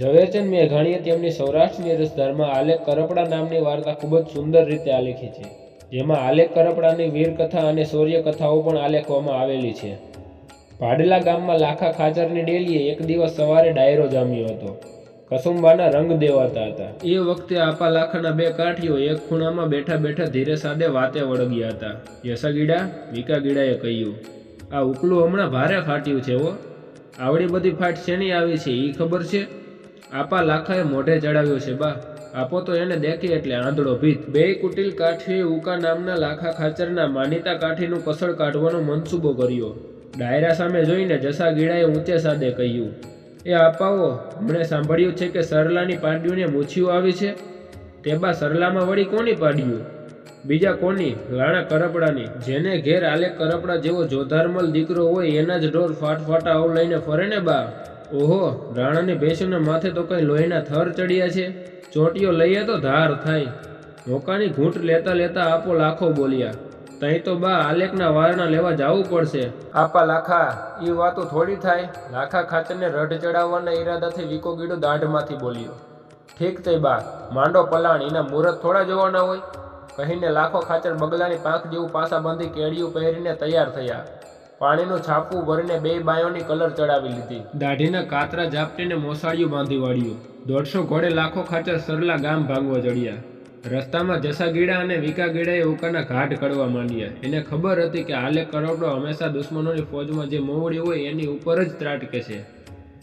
ઝવેરચંદ મેઘાણીએ તેમની સૌરાષ્ટ્રની રસધારમાં આલેખ કરપડા નામની વાર્તા ખૂબ જ સુંદર રીતે આલેખી છે, જેમાં આલેખ કરપડાની વીરકથા અને શૌર્યકથાઓ પણ આલેખવામાં આવેલી છે. ભાડલા ગામમાં લાખા ખાચરની ડેલીએ એક દિવસ સવારે ડાયરો જામ્યો હતો. કસુંબાના રંગ દેવાતા હતા. એ વખતે આપા લાખાના બે કાઠીઓ એક ખૂણામાં બેઠા બેઠા ધીરે સાદે વાતે વળગ્યા હતા. યસગીડા વિકાગીડાએ કહ્યું, આ ઉકલું હમણાં ભારે ફાટ્યું છે હો. આવડી બધી ફાટ શેની આવી છે એ ખબર છે? આપા લાખાએ મોઢે ચડાવ્યો છે, બા. આપો તો એને દેખી એટલે આંધળો ભીત. બે કુટિલ કાઠીએ ઉકા નામના લાખા ખાચરના માનીતા કાઠીનું કસળ કાઢવાનો મનસૂબો કર્યો. ડાયરા સામે જોઈને જસા ગીડાએ ઊંચે સાદે કહ્યું, એ આપાઓ, હમણે સાંભળ્યું છે કે સરલાની પાડ્યુંને મૂછીઓ આવી છે? તે બા સરલામાં વળી કોની પાડ્યું? બીજા કોની? રાણા કરપડાની. જેને ઘેર આલે કરપડા જેવો જોધારમલ દીકરો હોય એના જ ઢોર ફાટફાટા આવ લઈને ફરે ને બા. ઓહો, રાણાની ભેંસોના માથે તો કઈ લોહીના થર ચડ્યા છે? ચોટીઓ લઈએ તો ધાર થાય. મોકાની ઘૂંટ લેતા લેતા આપો લાખો બોલ્યા. તઈ તો બા આલેખના વારણા લેવા જવું પડશે. આપા લાખા એ વાતો થોડી થાય. લાખા ખાચરને રઢ ચડાવવાના ઈરાદાથી વિકો ગીડો દાઢમાંથી બોલ્યો. ઠીક તે બા, માંડો પલાણ એના મુહૂર્ત થોડા જોવાના હોય. કહીને લાખો ખાચર બગલાની પાંખ જેવું પાસા બાંધી કેડિયું પહેરીને તૈયાર થયા. પાણીનું છાપું ભરીને બે બાયોની કલર ચડાવી લીધી. દાઢીના કાતરા ઝાપટીને મોસાળિયું બાંધી વાળ્યું. દોઢસો ઘોડે લાખો ખાચર સરલા ગામ ભાંગવા ચડ્યા રસ્તામાં જસાગીડા અને વિકાગીડાએ ઉકાના ઘાટ કરવા માંડ્યા. એને ખબર હતી કે આલે કરોડો હંમેશા દુશ્મનોની ફોજમાં જે મોવડી હોય એની ઉપર જ ત્રાટકે છે.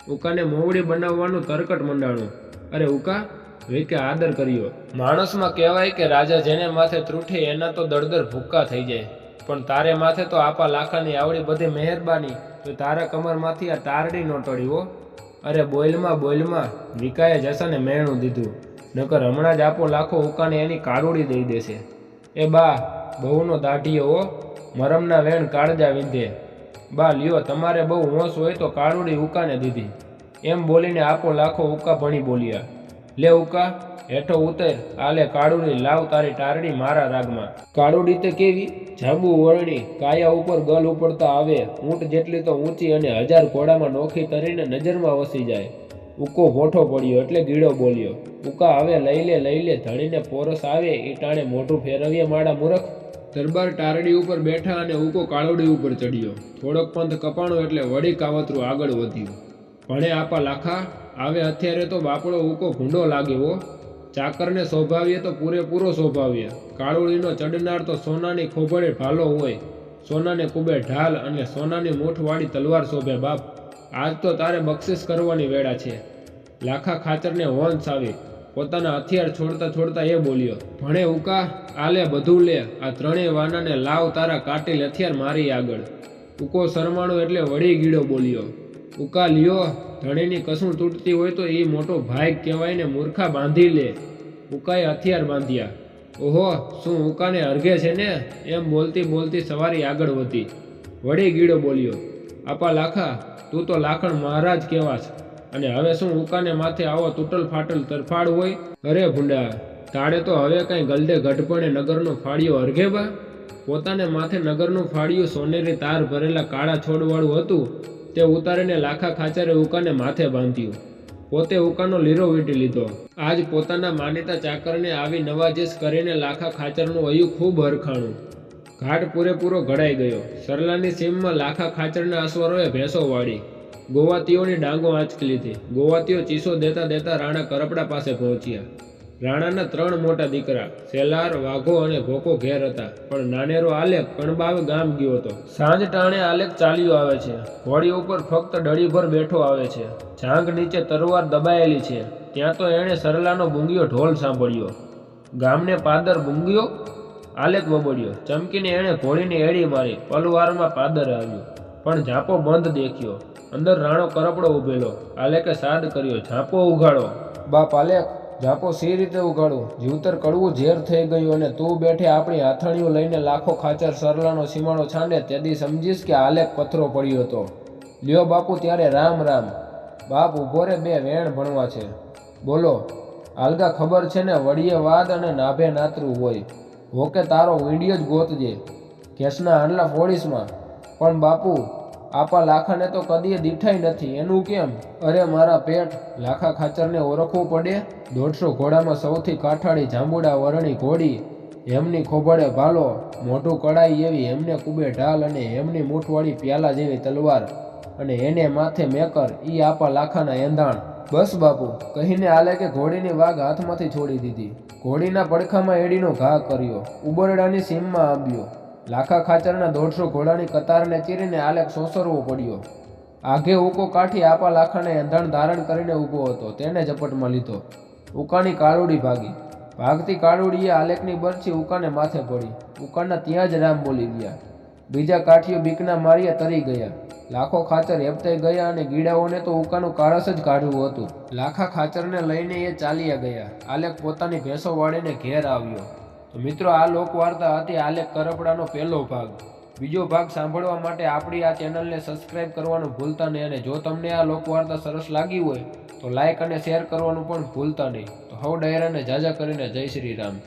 ઉકાને મોવડી બનાવવાનું તરકટ મંડાણું. અરે ઉકા, વિકે આદર કર્યો. માણસમાં કહેવાય કે રાજા જેને માથે ત્રુઠે એના તો દળદર ભૂક્કા થઈ જાય. પણ તારે માથે તો આપા લાખાની આવડી બધી મહેરબાની. તો તારા કમરમાંથી આ તારડી નો ટળી હો. અરે બોઇલમાં બોઇલમાં. વિકાએ જસાને મેણું દીધું. નકર હમણાં જ આપો લાખો ઉકાને એની કાળુડી દઈ દેશે. એ બા, બહુનો દાઢીયો હો. મરમના વેણ કાળજા વિંધે. બા, લ્યો, તમારે બહુ હોશ હોય તો કાળુડી ઉકાને દીધી. એમ બોલીને આપો લાખો ઉકા ભણી બોલ્યા. લે ઉકા, હેઠો ઉતર, આલે કાળુડી લાવ તારી ટારડી મારા રાગમાં. કાળુડી તે કેવી? જાંબુ વરણી કાયા ઉપર ગલ ઉપડતા આવે, ઊંટ જેટલી તો ઊંચી અને હજાર ઘોડામાં નોખી તરીને નજરમાં વસી જાય. ઉકો ભોઠો પડ્યો એટલે ગીડો બોલ્યો, ઉકા હવે લઈ લે લઈ લે, ધણીને પોરસ આવે એ ટાણે મોઢું ફેરવીએ, માડા મૂરખ. દરબાર ટારડી ઉપર બેઠા અને ઉકો કાળોડી ઉપર ચડ્યો. થોડોક પંથ કપાણો એટલે વળી કાવતરું આગળ વધ્યું. ભણે આપા લાખા, આવે અત્યારે તો બાપડો ઉકો ભૂંડો લાગ્યો ચાકરને સ્વભાવીએ તો પૂરેપૂરો સ્વભાવીએ કાળુળીનો ચડનાર તો સોનાની ખોભળે ઢાલો હોય. સોનાને કુબે ઢાલ અને સોનાની મૂઠવાળી તલવાર શોભે બાપ. આજ તો તારે બક્ષિસ કરવાની વેળા છે. લાખા ખાચરને હોંશ આવી પોતાના હથિયાર છોડતા છોડતા એ બોલ્યો, ભણે ઉકા, આલે બધું લે. આ ત્રણેય વાનાને લાવ, તારા કાટીલ હથિયાર મારી આગળ. ઉકો શરમાણો એટલે વળી ગીડો બોલ્યો ઉકા લ્યો. ધણીની કસું તૂટતી હોય તો એ મોટો ભાઈ કહેવાય ને મૂર્ખા બાંધી લે. ઉકાએ હથિયાર બાંધ્યા. ઓહો, શું ઉકાને અરઘે છે ને? એમ બોલતી બોલતી સવારી આગળ વધી. વળી ગીડો બોલ્યો, આપા લાખા, તું તો લાખણ મહારાજ કહેવાશ. અને હવે શું ઉકાને માથે આવો તૂટલ ફાટલ તરફાડ હોય? અરે ભૂંડા તાળે તો હવે કઈ ગલડે ગઢપણે નગરનો ફાળિયો અરઘે બા? પોતાને માથે નગરનું ફાળિયું સોનેરી તાર ભરેલા કાળા છોડવાળું હતું. તે ઉતારીને લાખા ખાચરે ઉકાને માથે બાંધ્યું. પોતે ઉકાનો લીરો વીંટી લીધો. આજ પોતાના માનીતા ચાકરને આવી નવાજીશ કરીને લાખા ખાચરનું અયું ખૂબ હરખાણું. ઘાટ પૂરેપૂરો ઘડાઈ ગયો. સરલાની સીમમાં લાખા ખાચરના અશ્વરોએ ભેંસો વાળી. ગોવાતીઓની ડાંગો આંચકી લીધી. ગોવાતીઓ ચીસો દેતા દેતા રાણા કરપડા પાસે પહોંચ્યા. રાણાના ત્રણ મોટા દીકરા, સેલાર, વાઘો અને ભોકો ઘેર હતા. પણ નાનેરો આલેખ કણબાવે ગામ ગયો હતો. સાંજ ટાણે આલેખ ચાલ્યો આવે છે. ઘોડી ઉપર ફક્ત ડળીભર બેઠો આવે છે. ઝાંગ નીચે તરવાર દબાયેલી છે. ત્યાં તો એણે સરલાનો બુંગિયો ઢોલ સાંભળ્યો. ગામને પાદર બુંગિયો આલેખ બબડ્યો ચમકીને એણે ઘોડીને એડી મારી. પલવારમાં પાદર આવ્યું. પણ ઝાપો બંધ દેખ્યો. અંદર રાણો કરપડો ઉભેલો. આલેકે સાદ કર્યો, ઝાપો ઉઘાડો. બાપ આલેખ ઝાપો સી રીતે ઉઘાડું? જીવતર કડવું ઝેર થઈ ગયું અને તું બેઠે આપણી હાથણીઓ લઈને લાખો ખાચર સરલાનો સીમાડો છાંડે તેથી સમજીશ કે આલેખ પથરો પડ્યો હતો. લ્યો બાપુ, ત્યારે રામ રામ. બાપ ઊભો રે બે વેણ ભણવા છે. બોલો આલગા ખબર છે ને વડીએ વાદ અને નાભે નાતરું હોય. હોકે તારો વીડિયો જ ગોતજે. કેસના આંડલા ફોડીશમાં. પણ બાપુ આપા લાખાને તો કદીએ દીઠાઈ નથી. એનું કેમ? અરે મારા પેટ, લાખા ખાચરને ઓળખવું પડે? દોઢસો ઘોડામાં સૌથી કાઠાળી જાંબુડા વરણી ઘોડી. એમની ખોભડે ભાલો, મોઢું કડાઈ એવી એમને કુબે ઢાલ અને એમની મૂઠવાળી પ્યાલા જેવી તલવાર. અને એને માથે મેકર, ઈ આપા લાખાના એંધાણ. બસ બાપુ, કહીને આલે કે ઘોડીની વાઘ હાથમાંથી છોડી દીધી. ઘોડીના પડખામાં એડીનો ઘા કર્યો. ઉબરડાની સીમમાં આવ્યો લાખા ખાચરના દોઢસો ઘોડાની કતારને ચીરીને આલેક સોસરવો પડ્યો. આઘે ઉકો કાઠી આપા લાખાને એંધાણ ધારણ કરીને ઊભો હતો. તેને ઝપટમાં લીધો. ઉકાની કાળુડી ભાગી. ભાગતી કાળુડીએ આલેકની બરછી ઉકાને માથે પડી. ઉકાના ત્યાં જ રામ બોલી ગયા. બીજા કાઠીઓ બીકના માર્યા તરી ગયા. લાખો ખાચર હેપતાઈ ગયા અને ગીડાઓને તો ઉકાનું કાળસ જ કાઢવું હતું. લાખા ખાચરને લઈને એ ચાલ્યા ગયા. આલેક પોતાની ભેંસો વાળીને ઘેર આવ્યો. તો મિત્રો, આ લોકવાર્તા હતી આલેખ કરપડાનો પહેલો ભાગ. બીજો ભાગ સાંભળવા માટે આપણી આ ચેનલને સબસ્ક્રાઇબ કરવાનું ભૂલતા નહીં અને જો તમને આ લોકવાર્તા સરસ લાગી હોય, તો લાઇક અને શેર કરવાનું પણ ભૂલતા નહીં. તો હવ ડાયરાને જાજા કરીને જય શ્રી રામ.